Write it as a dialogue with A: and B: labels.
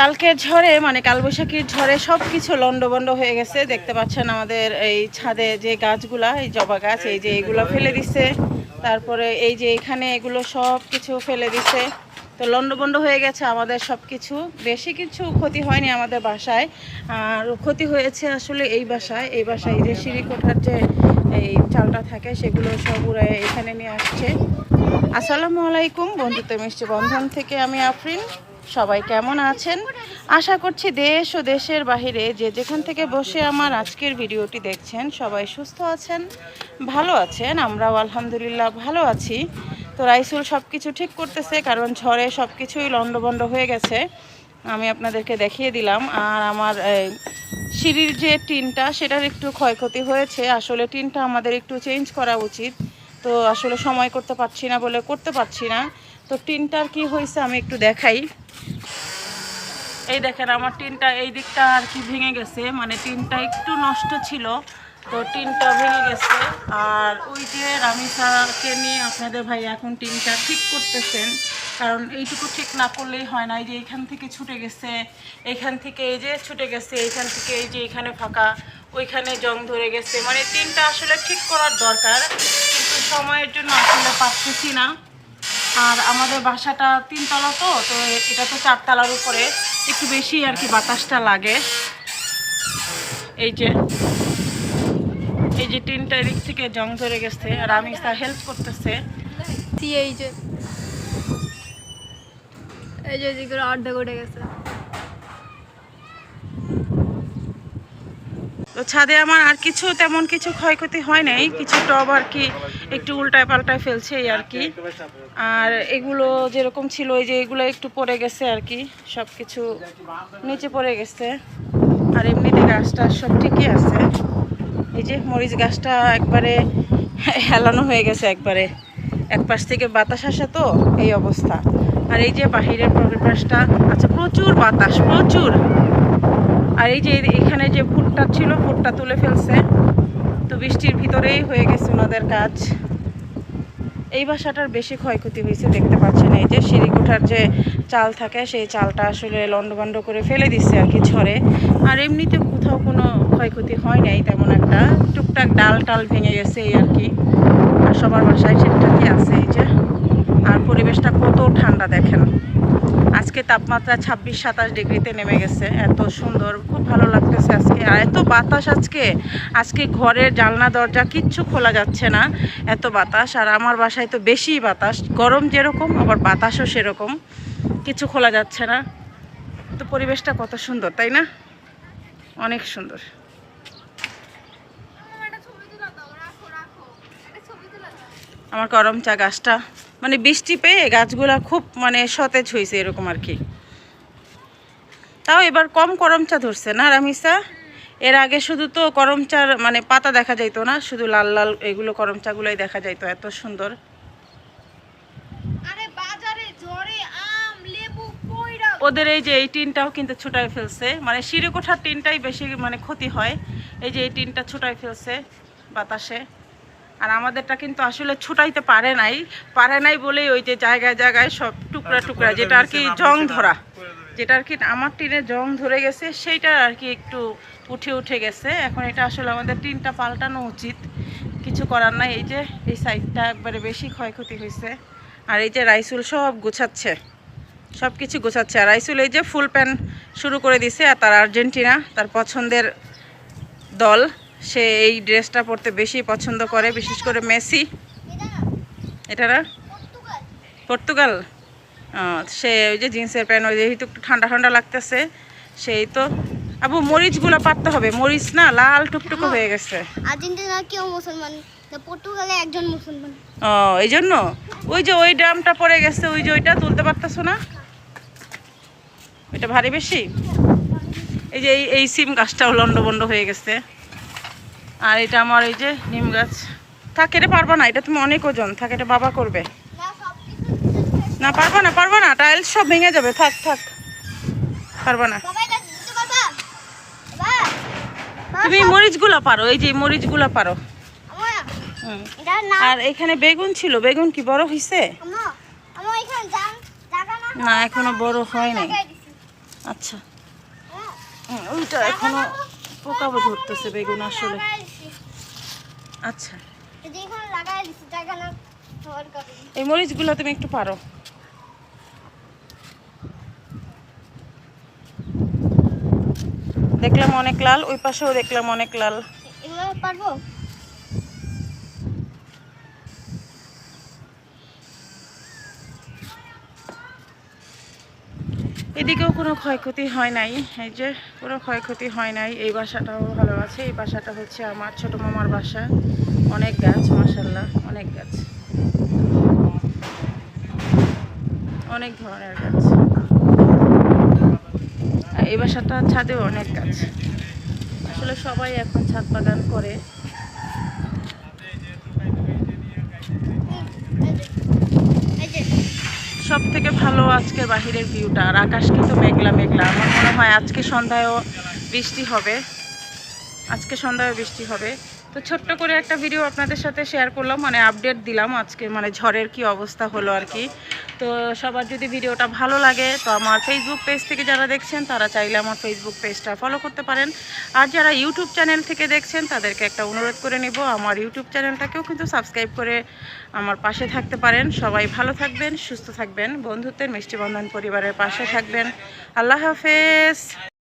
A: কালকের ঝড়ে মানে কালবৈশাখীর ঝড়ে সব কিছু লন্ডবন্ড হয়ে গেছে। দেখতে পাচ্ছেন আমাদের এই ছাদে যে গাছগুলা, এই জবা গাছ, এই যে এগুলো ফেলে দিছে। তারপরে এই যে এখানে এগুলো সব কিছু ফেলে দিছে। তো লন্ডবন্ড হয়ে গেছে আমাদের সব কিছু বেশি কিছু ক্ষতি হয়নি আমাদের বাসায়। আর ক্ষতি হয়েছে আসলে এই বাসায়। এই বাসায় যে সিঁড়ি কোঠার যে এই চালটা থাকে, সেগুলো সব উড়ে এখানে নিয়ে আসছে। আসসালামু আলাইকুম, বন্ধুত্ব মিষ্টি বন্ধন থেকে আমি আফরিন। সবাই কেমন আছেন? আশা করছি দেশ ও দেশের বাহিরে যে যেখান থেকে বসে আমার আজকের ভিডিওটি দেখছেন, সবাই সুস্থ আছেন, ভালো আছেন, আমরাও আলহামদুলিল্লাহ ভালো আছি। তো রাইসুল সব কিছু ঠিক করতেছে, কারণ ঝড়ে সব কিছুই লণ্ডভণ্ড হয়ে গেছে। আমি আপনাদেরকে দেখিয়ে দিলাম, আর আমার সিঁড়ির যে টিনটা, সেটার একটু ক্ষয়ক্ষতি হয়েছে। আসলে টিনটা আমাদের একটু চেঞ্জ করা উচিত। তো আসলে সময় করতে পারছি না বলে করতে পারছি না। তো টিনটার কি হয়েছে আমি একটু দেখাই। এই দেখেন, আমার টিনটা এই দিকটা আর কি ভেঙে গেছে। মানে টিনটা একটু নষ্ট ছিল, তো টিনটা ভেঙে গেছে। আর ওই যে রামিসাকে নিয়ে আপনাদের ভাই এখন টিনটা ঠিক করতেছেন, কারণ এইটুকু ঠিক না করলেই হয় না। এই যে এখান থেকে ছুটে গেছে, এখান থেকে এই যে ছুটে গেছে এইখান থেকে এই যে এখানে ফাঁকা, ওইখানে জং ধরে গেছে। মানে টিনটা আসলে ঠিক করার দরকার, কিন্তু সময়ের জন্য আসলে পারতেছি না। আর আমাদের বাসাটা তিনতলা তো তো এটা তো চারতলার উপরে। একটু বেশি আর কি বাতাসটা লাগে। এই যে এই যে তিনটা দিক থেকে জং ধরে গেছে, আর আমি তা হেল্প করতেছে।
B: এই যে। এই যে অর্ধেক উঠে গেছে।
A: তো ছাদে আমার আর কিছু তেমন কিছু ক্ষয়ক্ষতি হয় নাই। কিছু টব আর কি একটু উল্টায় পাল্টায় ফেলছে এই আর কি। আর এগুলো যেরকম ছিল ওই যে এগুলো একটু পড়ে গেছে আর কি সব কিছু নিচে পড়ে গেছে। আর এমনিতে গাছটা সব ঠিকই আছে। এই যে মরিচ গাছটা একবারে হেলানো হয়ে গেছে একবারে। এক পাশ থেকে বাতাস আসে তো, এই অবস্থা। আর এই যে বাহিরের পরিবেশটা আচ্ছা প্রচুর বাতাস, প্রচুর। আর এই যে এখানে যে ফুটটা ছিল ফুটটা তুলে ফেলছে। তো বৃষ্টির ভিতরেই হয়ে গেছে ওনাদের কাজ। এই বাসাটার বেশি ক্ষয়ক্ষতি হয়েছে, দেখতে পাচ্ছেন এই যে সিঁড়ি কোঠার যে চাল থাকে, সেই চালটা আসলে লন্ডভন্ড করে ফেলে দিচ্ছে আর কি ঝড়ে। আর এমনিতে কোথাও কোনো ক্ষয়ক্ষতি হয় নাই তেমন একটা। টুকটাক ডাল টাল ভেঙে গেছে এই আর কি। আর সবার বাসায় ঠিকঠাকই আছে এই যে? আর পরিবেশটা কত ঠান্ডা দেখেন। আজকে তাপমাত্রা ছাব্বিশ সাতাশ ডিগ্রিতে নেমে গেছে। এত সুন্দর খুব ভালো লাগতেছে আজকে। আর এত বাতাস আজকে। আজকে ঘরের জানলা দরজা কিচ্ছু খোলা যাচ্ছে না। এত বাতাস। আর আমার বাসায় তো বেশি বাতাস। গরম যেরকম আবার বাতাসও সেরকম। কিছু খোলা যাচ্ছে না। তো পরিবেশটা কত সুন্দর তাই না? অনেক সুন্দর। আমার করম চা গাছটা। মানে বৃষ্টি পেয়ে গাছগুলা খুব মানে সতেজ হয়েছে এরকম আর কি। তাও এবার কম করমচা ধরছে না রামিসা? এর আগে শুধু তো করম চার মানে পাতা দেখা যাইতো না শুধু লাল লাল এগুলো করম চাগুলোই দেখা যাইতো এত সুন্দর। ওদের এই যে এই টিনটাও কিন্তু ছুটাই ফেলছে মানে সিঁড়ি কোঠার টিনটাই বেশি মানে ক্ষতি হয়। এই যে এই টিনটা ছুটাই ফেলছে বাতাসে। আর আমাদেরটা কিন্তু আসলে ছুটাইতে পারে নাই পারে নাই বলেই ওই যে জায়গায় জায়গায় সব টুকরা টুকরা যেটা আর কি জং ধরা। যেটা আর কি আমার টিনে জং ধরে গেছে সেইটা আর কি একটু উঠে উঠে গেছে। এখন এটা আসলে আমাদের টিনটা পাল্টানো উচিত। কিছু করার নাই এই যে এই সাইডটা একবারে বেশি ক্ষয়ক্ষতি হয়েছে। আর এই যে রাইসুল সব গুছাচ্ছে সব কিছু গোছাচ্ছে। আর রাইসুল এই যে ফুল প্যান্ট শুরু করে দিছে আর তার আর্জেন্টিনা তার পছন্দের দল। সে এই ড্রেসটা পরতে বেশি পছন্দ করে বিশেষ করে মেসি। এটারা? পর্তুগাল। সে ওই যে জিন্সের প্যান্ট ওই যেহেতু একটু ঠান্ডা ঠান্ডা লাগতেছে সেই তো। আবু মরিচগুলো পারতে হবে মরিচ না লাল টুকটুকু হয়ে গেছে।
B: আর্জেন্টিনা কেউ মুসলমান? পর্তুগালে একজন মুসলমান।
A: ও এই জন্য? ওই যে ওই ড্রামটা পড়ে গেছে ওই যে ওইটা তুলতে পারতেছো না? ওইটা ভারী বেশি? এই যে এই এই সিম গাছটাও লন্ডবন্ড হয়ে গেছে। আর এটা আমার এই যে নিম গাছ। থাক এটা পারবা না এটা তুমি অনেক ওজন। থাক এটা বাবা করবে। না পারবা না পারবা না টাইলস সব ভেঙে যাবে। থাক থাক পারব না। তুমি মরিচগুলো পারো এই যে মরিচগুলো পারো। হুম। আর এখানে বেগুন ছিল বেগুন কি বড় হয়েছে না? এখনও বড় হয় নাই। আচ্ছা। হুম, ওইটা এখনও পোকা ধরতেছে বেগুন আসলে। আচ্ছা। এই মরিচগুলো তুমি একটু পারো। দেখলাম অনেক লাল ওই পাশেও দেখলাম অনেক লাল।
B: এগুলো পারব?
A: এদিকেও কোনো ক্ষয়ক্ষতি হয় নাই। এই যে কোনো ক্ষয়ক্ষতি হয় নাই। এই বাসাটাও ভালো আছে। এই বাসাটা হচ্ছে আমার ছোট মামার বাসা। অনেক গাছ মাসাল্লাহ অনেক গাছ। অনেক ধরনের গাছ। এই বাসাটা ছাদেও অনেক গাছ। আসলে সবাই এখন ছাদ বাগান করে
B: এই যে
A: সব থেকে ভালো আজকের বাহিরের ভিউটা আর আকাশ কিন্তু মেঘলা মেঘলা। আমার মনে হয় আজকে সন্ধ্যায়ও বৃষ্টি হবে। আজকে সন্ধ্যায় বৃষ্টি হবে। তো ছোট্ট করে একটা ভিডিও আপনাদের সাথে শেয়ার করলাম মানে আপডেট দিলাম আজকে মানে ঝড়ের কি অবস্থা হলো আর কি। তো সবার যদি ভিডিওটা ভালো লাগে, তো আমার ফেসবুক পেজ থেকে যারা দেখছেন, তারা চাইলে আমার ফেসবুক পেজটা ফলো করতে পারেন। আর যারা ইউটিউব চ্যানেল থেকে দেখছেন, তাদেরকে একটা অনুরোধ করে নিব, আমার ইউটিউব চ্যানেলটাকেও কিন্তু সাবস্ক্রাইব করে আমার পাশে থাকতে পারেন। সবাই ভালো থাকবেন, সুস্থ থাকবেন, বন্ধুত্বের মিষ্টি বন্ধন পরিবারের পাশে থাকবেন। আল্লাহ হাফেজ।